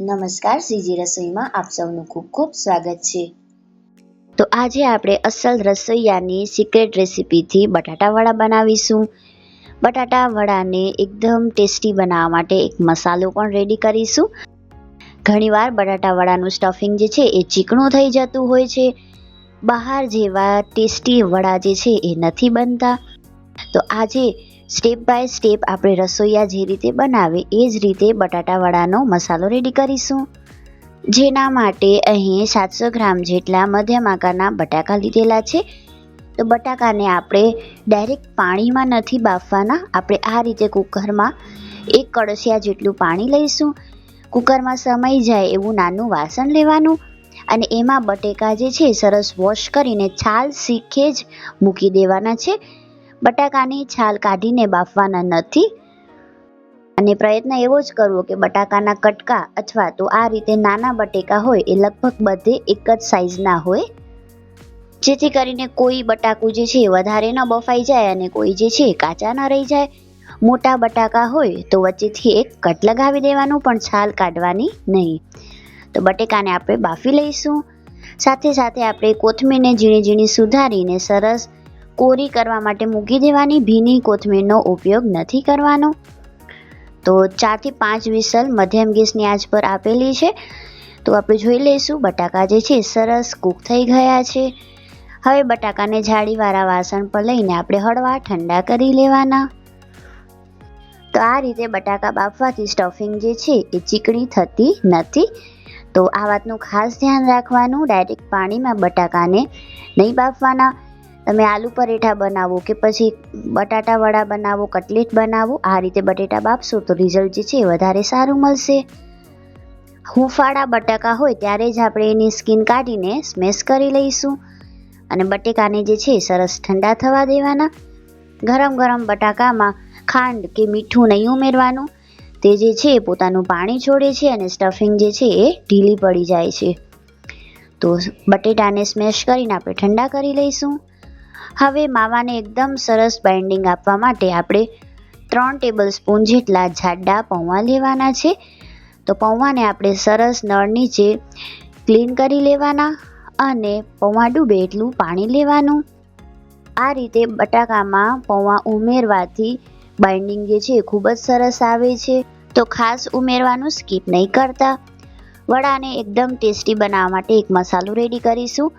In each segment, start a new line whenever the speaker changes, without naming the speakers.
નમસ્કાર સીજી રસોઈમાં આપ સૌનું ખૂબ ખૂબ સ્વાગત છે. તો આજે આપણે અસલ રસોઈયાની સિક્રેટ રેસીપીથી બટાટા વડા બનાવીશું. બટાટા વડાને એકદમ ટેસ્ટી બનાવવા માટે એક મસાલો પણ રેડી કરીશું. ઘણીવાર બટાટા વડાનું સ્ટફિંગ જે છે એ ચીકણું થઈ જતું હોય છે. બહાર જેવા ટેસ્ટી વડા જે છે એ નથી બનતા. તો આજે સ્ટેપ બાય સ્ટેપ આપણે રસોઈયા જે રીતે બનાવે એ જ રીતે બટાટા વડાનો મસાલો રેડી કરીશું. જેના માટે અહીં સાતસો ગ્રામ જેટલા મધ્યમ આકારના બટાકા લીધેલા છે. તો બટાકાને આપણે ડાયરેક્ટ પાણીમાં નથી બાફવાના, આપણે આ રીતે કુકરમાં એક કળશિયા જેટલું પાણી લઈશું. કુકરમાં સમય જાય એવું નાનું વાસણ લેવાનું અને એમાં બટેકા જે છે, સરસ વોશ કરીને છાલ શીખે જ મૂકી દેવાના છે. બટાકાની છાલ કાઢીને બાફવાના નથી. અને પ્રયત્ન એવો જ કરવો કે બટાકાના કટકા અથવા તો આ રીતે નાના બટેકા હોય એ લગભગ બધે એક જ સાઈઝના હોય. જેથી કરીને કોઈ બટાકું જે છે વધારે ન બફાઈ જાય અને કોઈ જે છે કાચા ન રહી જાય. મોટા બટાકા હોય તો વચ્ચેથી એક કટ લગાવી દેવાનું, પણ છાલ કાઢવાની નહીં. તો બટેકાને આપણે બાફી લઈશું. સાથે સાથે આપણે કોથમીરને ઝીણી ઝીણી સુધારીને સરસ કોરી કરવા માટે મૂકી દેવાની, ભીની કોથમીરનો ઉપયોગ નથી કરવાનો. તો ચારથી પાંચ વિસલ મધ્યમ ગેસની આંચ પર આપેલી છે. તો આપણે જોઈ લઈશું, બટાકા જે છે સરસ કૂક થઈ ગયા છે. હવે બટાકાને જાળીવાળા વાસણ પર લઈને આપણે હળવા ઠંડા કરી લેવાના. તો આ રીતે બટાકા બાફવાથી સ્ટફિંગ જે છે એ ચીકણી થતી નથી. તો આ વાતનું ખાસ ધ્યાન રાખવાનું, ડાયરેક્ટ પાણીમાં બટાકાને નહીં બાફવાના. તમે આલુ પરેઠા બનાવો કે પછી બટાટાવડા બનાવો, કટલેટ બનાવો, આ રીતે બટેટા બાફશો તો રિઝલ્ટ જે છે એ વધારે સારું મળશે. હુંફાળા બટાકા હોય ત્યારે જ આપણે એની સ્કીન કાઢીને સ્મેશ કરી લઈશું અને બટેકાને જે છે સરસ ઠંડા થવા દેવાના. ગરમ ગરમ બટાકામાં ખાંડ કે મીઠું નહીં ઉમેરવાનું. તે જે છે પોતાનું પાણી છોડે છે અને સ્ટફિંગ જે છે એ ઢીલી પડી જાય છે. તો બટેટાને સ્મેશ કરીને આપણે ઠંડા કરી લઈશું. હવે માવાને એકદમ સરસ બાઇન્ડિંગ આપવા માટે આપણે ત્રણ ટેબલ સ્પૂન જેટલા જાડા પૌવા લેવાના છે. તો પૌવાને આપણે સરસ નળ નીચે ક્લીન કરી લેવાના અને પૌવા ડૂબે એટલું પાણી લેવાનું. આ રીતે બટાકામાં પૌવા ઉમેરવાથી બાઇન્ડિંગ જે છે ખૂબ જ સરસ આવે છે. તો ખાસ ઉમેરવાનું સ્કીપ નહીં કરતા. વડાને એકદમ ટેસ્ટી બનાવવા માટે એક મસાલો રેડી કરીશું.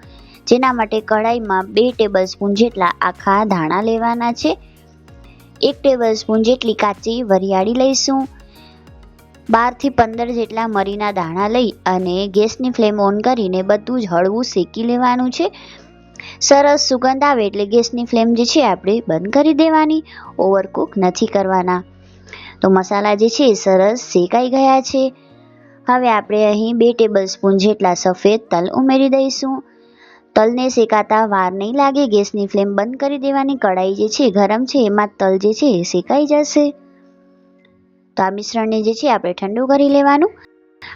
જેના માટે કઢાઈમાં બે ટેબલ સ્પૂન જેટલા આખા ધાણા લેવાના છે. એક ટેબલ સ્પૂન જેટલી કાચી વરિયાળી લઈશું. બારથી પંદર જેટલા મરીના દાણા લઈ અને ગેસની ફ્લેમ ઓન કરીને બધું જ હળવું શેકી લેવાનું છે. સરસ સુગંધ આવે એટલે ગેસની ફ્લેમ જે છે આપણે બંધ કરી દેવાની. ઓવરકુક નથી કરવાના. તો મસાલા જે છે સરસ શેકાઈ ગયા છે. હવે આપણે અહીં બે ટેબલ સ્પૂન જેટલા સફેદ તલ ઉમેરી દઈશું. તલને શેકાતા વાર નહીં લાગે. ગેસની ફ્લેમ બંધ કરી દેવાની કઢાઈ જે છે, ગરમ છે, એમાં તલ જે છે, એ શેકાઈ જશે. તો આ મિશ્રણને જે છે, આપણે ઠંડુ કરી લેવાનું.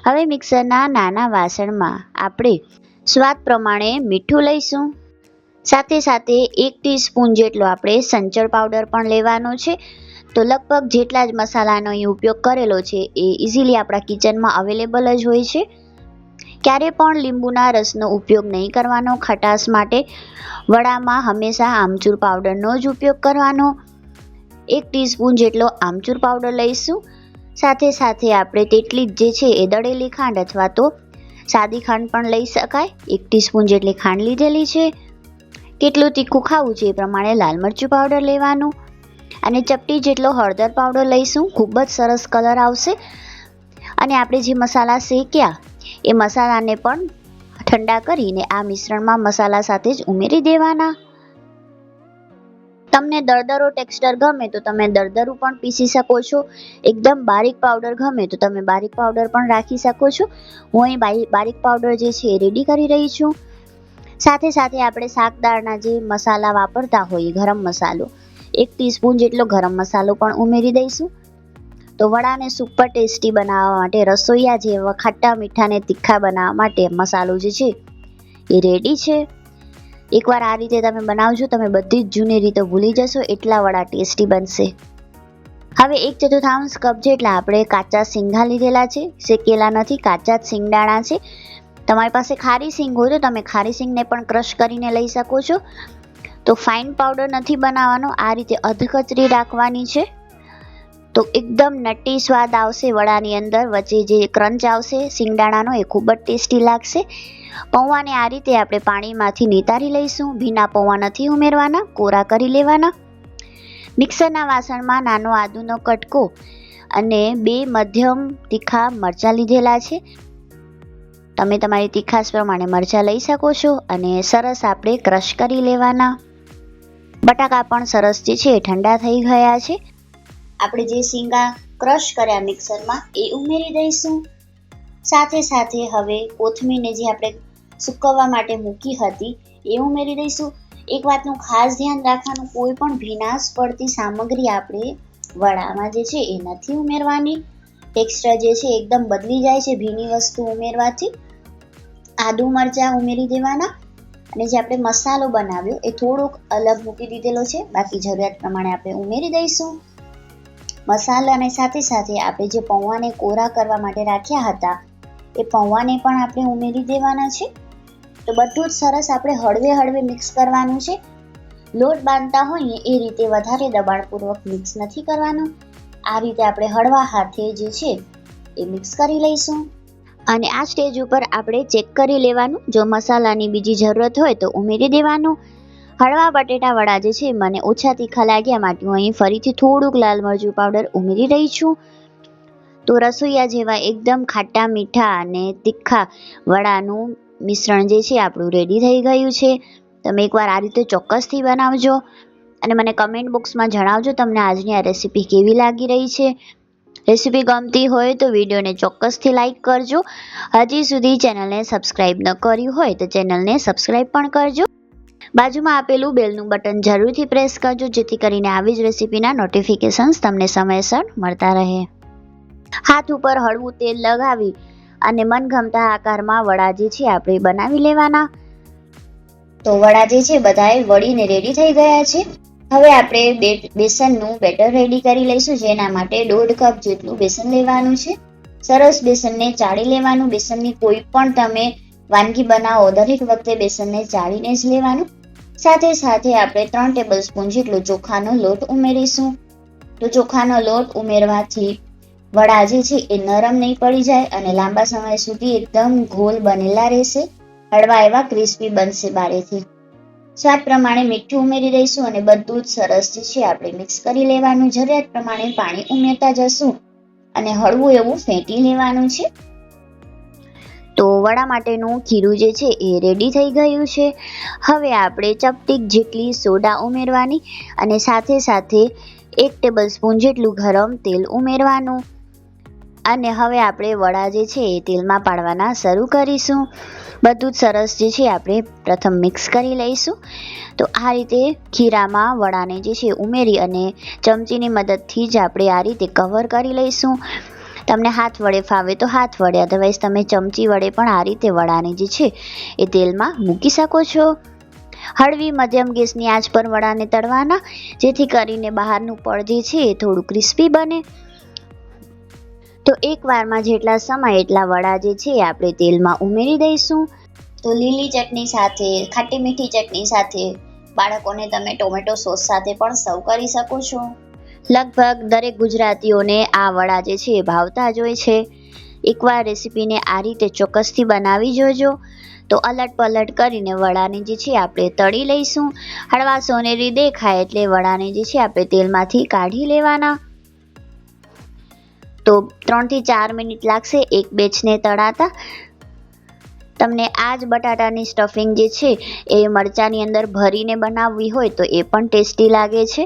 હવે મિક્સરના નાના વાસણમાં આપણે સ્વાદ પ્રમાણે મીઠું લઈશું. સાથે સાથે એક ટીસ્પૂન જેટલો આપણે સંચળ પાવડર પણ લેવાનો છે. તો લગભગ જેટલા જ મસાલાનો અહીં ઉપયોગ કરેલો છે, એ ઇઝીલી આપણા કિચનમાં અવેલેબલ જ હોય છે. ક્યારે પણ લીંબુના રસનો ઉપયોગ નહીં કરવાનો, ખટાશ માટે વડામાં હંમેશા આમચૂર પાવડરનો જ ઉપયોગ કરવાનો. એક ટીસ્પૂન જેટલો આમચૂર પાવડર લઈશું. સાથે સાથે આપણે તેટલી જ જે છે એ દળેલી ખાંડ અથવા તો સાદી ખાંડ પણ લઈ શકાય. એક ટીસ્પૂન જેટલી ખાંડ લીધેલી છે. કેટલું તીખું ખાવું છે એ પ્રમાણે લાલ મરચું પાવડર લેવાનું. અને ચપટી જેટલો હળદર પાવડર લઈશું. ખૂબ જ સરસ કલર આવશે. અને આપણે જે મસાલા શેક્યા એ મસાલાને પણ ઠંડા કરીને આ મિશ્રણમાં મસાલા સાથે જ ઉમેરી દેવાના. તમને દરદરો ટેક્સચર ગમે તો તમે દરદરું પણ પીસી શકો છો. એકદમ બારીક પાવડર ગમે તો તમે બારીક પાવડર પણ રાખી શકો છો. હું અહીં બારીક પાવડર જે છે એ રેડી કરી રહી છું. સાથે સાથે આપણે શાકદાળના જે મસાલા વાપરતા હોઈએ, ગરમ મસાલો, એક ટીસ્પૂન જેટલો ગરમ મસાલો પણ ઉમેરી દઈશું. તો વડાને સુપર ટેસ્ટી બનાવવા માટે રસોઈયા જેવા ખાટા મીઠા ને તીખા બનાવવા માટે મસાલો જે છે, એ રેડી છે. એકવાર આ રીતે તમે બનાવજો, તમે બધી જ જૂની રીતો ભૂલી જશો, એટલા વડા ટેસ્ટી બનશે. હવે એક ચતુર્થાંશ કપ જેટલા આપણે કાચા સિંગા લીધેલા છે. શેકેલા નથી, કાચા જ સિંગદાણા છે. તમારી પાસે ખારી સિંગ હોય તો તમે ખારી સિંગને પણ ક્રશ કરીને લઈ શકો છો. તો ફાઇન પાવડર નથી બનાવવાનો, આ રીતે અધકચરી રાખવાની છે. તો એકદમ નટી સ્વાદ આવશે વડાની અંદર, વચ્ચે જે ક્રંચ આવશે સિંગદાણાનો એ ખૂબ જ ટેસ્ટી લાગશે. પૌવાને આ રીતે આપણે પાણીમાંથી નિતારી લઈશું, ભીના પૌવા નથી ઉમેરવાના, કોરા કરી લેવાના. મિક્સરના વાસણમાં નાનો આદુનો કટકો અને બે મધ્યમ તીખા મરચાં લીધેલા છે. તમે તમારી તીખાશ પ્રમાણે મરચાં લઈ શકો છો અને સરસ આપણે ક્રશ કરી લેવાના. બટાકા પણ સરસ જે છે ઠંડા થઈ ગયા છે. આપણે જે શીંગા ક્રશ કર્યા મિક્સરમાં, એ ઉમેરી દઈશું. સાથે સાથે હવે કોથમીરને જે આપણે સૂકવવા માટે મૂકી હતી, એ ઉમેરી દઈશું. એક વાતનું ખાસ ધ્યાન રાખવાનું કોઈ પણ ભીનાશ પડતી સામગ્રી આપણે વડામાં જે છે, એ નથી ઉમેરવાની. ટેક્સચર જે છે, એકદમ બદલી જાય છે ભીની વસ્તુ ઉમેરવાથી. આદુ મરચાં ઉમેરી દેવાના. અને જે આપણે મસાલો બનાવ્યો, એ થોડોક અલગ મૂકી દીધેલો છે. બાકી જરૂરિયાત પ્રમાણે આપણે ઉમેરી દઈશું. મસાલાની સાથે સાથે આપણે જે પૌવાને કોરા કરવા માટે રાખ્યા હતા, એ પૌવાને પણ આપણે ઉમેરી દેવાના છે. તો બધું જ સરસ આપણે હળવે હળવે મિક્સ કરવાનું છે. લોટ બાંધતા હોઈએ એ રીતે વધારે દબાણપૂર્વક મિક્સ નથી કરવાનું. આ રીતે આપણે હળવા હાથે જે છે, એ મિક્સ કરી લઈશું. અને આ સ્ટેજ ઉપર આપણે ચેક કરી લેવાનું, જો મસાલાની બીજી જરૂરત હોય તો ઉમેરી દેવાનું. હળવા બટેટા વડા જે છે મને ઓછા તીખા લાગ્યા માટે હું અહીં ફરીથી થોડુંક લાલ મરચું પાવડર ઉમેરી રહી છું. તો રસોઈયા જેવા એકદમ ખાટા, મીઠા અને તીખા વડાનું મિશ્રણ જે છે આપણું રેડી થઈ ગયું છે. તમે એકવાર આ રીતે ચોક્કસથી બનાવજો અને મને કમેન્ટ બોક્સમાં જણાવજો તમને આજની આ રેસીપી કેવી લાગી રહી છે. રેસીપી ગમતી હોય તો વિડીયોને ચોક્કસથી લાઈક કરજો. હજી સુધી ચેનલને સબસ્ક્રાઈબ ન કર્યું હોય તો ચેનલને સબસ્ક્રાઈબ પણ કરજો. બાજુમાં આપેલું બેલનું બટન જરૂરથી પ્રેસ કરજો, જેથી કરીને આવી જ રેસીપીના નોટિફિકેશન્સ તમને સમયસર મળતા રહે. હાથ ઉપર હળવું તેલ લગાવી અને મનગમતા આકારમાં વડા જે છે આપણે બનાવી લેવાના. તો વડા જે છે બધાએ વળીને રેડી થઈ ગયા છે. હવે આપણે બેસનનું બેટર રેડી કરી લઈશું, જેના માટે દોઢ કપ જેટલું બેસન લેવાનું છે. સરસ બેસનને ચાળી લેવાનું, બેસનની કોઈ પણ તમે વાનગી બનાવો, દરેક વખતે બેસનને ચાળીને જ લેવાનું. સાથે સાથે આપણે ત્રણ ટેબલ સ્પૂન જેટલો ચોખાનો લોટ ઉમેરીશું. તો ચોખાનો લોટ ઉમેરવાથી વડા જે છે એ નરમ નહીં પડી જાય અને લાંબા સમય સુધી એકદમ ઘોલ બનેલા રહેશે. હળવા એવા ક્રિસ્પી બનશે બારેથી. સ્વાદ પ્રમાણે મીઠું ઉમેરી દઈશું અને બધું જ સરસ જે છે આપણે મિક્સ કરી લેવાનું. જરૂરિયાત પ્રમાણે પાણી ઉમેરતા જશું અને હળવું એવું ફેંટી લેવાનું છે. તો વડા માટેનું ખીરું જે છે એ રેડી થઈ ગયું છે. હવે આપણે ચપટીક જેટલી સોડા ઉમેરવાની અને સાથે સાથે એક ટેબલ સ્પૂન જેટલું ગરમ તેલ ઉમેરવાનું. અને હવે આપણે વડા જે છે એ તેલમાં પાડવાના શરૂ કરીશું. બધું જ સરસ જે છે આપણે પ્રથમ મિક્સ કરી લઈશું. તો આ રીતે ખીરામાં વડાને જે છે ઉમેરી અને ચમચીની મદદથી જ આપણે આ રીતે કવર કરી લઈશું. તમને હાથ વડે ફાવે તો હાથ વડે અધરવાઇઝ તમે ચમચી વડે પણ આ રીતે વડાને જે છે, એ તેલમાં મૂકી શકો છો. હળવી મધ્યમ ગેસની આંચ પર વડાને તળવાના, જેથી કરીને બહારનું પડ જે છે એ થોડું ક્રિસ્પી બને. તો એક વારમાં જેટલા સમય એટલા વડા જે છે આપણે તેલમાં ઉમેરી દઈશું. તો લીલી ચટણી સાથે, ખાટી મીઠી ચટણી સાથે બાળકોને તમે ટોમેટો સોસ સાથે પણ સર્વ કરી શકો છો. લગભગ દરેક ગુજરાતીઓને આ વડા જે છે એ ભાવતા જ હોય છે. એકવાર રેસીપીને આ રીતે ચોક્કસથી બનાવી જોજો. તો અલટ પલટ કરીને વડાને જે છે આપણે તળી લઈશું. હળવા સોનેરી દેખાય એટલે વડાને જે છે આપણે તેલમાંથી કાઢી લેવાના. તો ત્રણથી ચાર મિનિટ લાગશે એક બેચને તળાતા. તમને આ જ બટાટાની સ્ટફિંગ જે છે એ મરચાંની અંદર ભરીને બનાવવી હોય તો એ પણ ટેસ્ટી લાગે છે.